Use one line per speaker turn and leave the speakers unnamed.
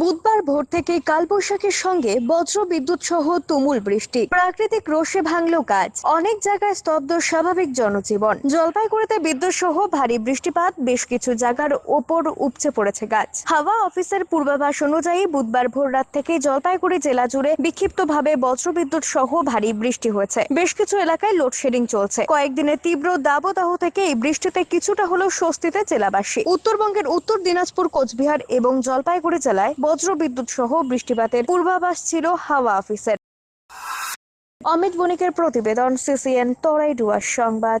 বুধবার ভোর থেকে কালবৈশাখীর সঙ্গে বজ্র বিদ্যুৎ সহ তুমুল বৃষ্টি। প্রাকৃতিক রোষে ভাঙল গাছ। অনেক জায়গায় স্তব্ধ স্বাভাবিক জনজীবন। জলপাইগুড়িতে বিদ্যুৎ সহ ভারী বৃষ্টিপাত। বেশ কিছু জায়গার ওপর উপচে পড়েছে গাছ। হাওয়া অফিসের পূর্বাভাস অনুযায়ী বুধবার ভোর রাত থেকে জলপাইগুড়ি জেলা জুড়ে বিক্ষিপ্তভাবে বজ্রবিদ্যুৎ সহ ভারী বৃষ্টি হয়েছে। বেশ কিছু এলাকায় লোডশেডিং চলছে। কয়েকদিনের তীব্র দাবদাহ থেকে এই বৃষ্টিতে কিছুটা হলেও স্বস্তিতে জেলাবাসী। উত্তরবঙ্গের উত্তর দিনাজপুর, কোচবিহার এবং জলপাইগুড়ি জেলায় বজ্রবিদ্যুৎ সহ বৃষ্টিপাতের পূর্বাভাস ছিল হাওয়া অফিসের। অমিত বণিকের প্রতিবেদন সিসিএন তরাইডুয়ার সংবাদ।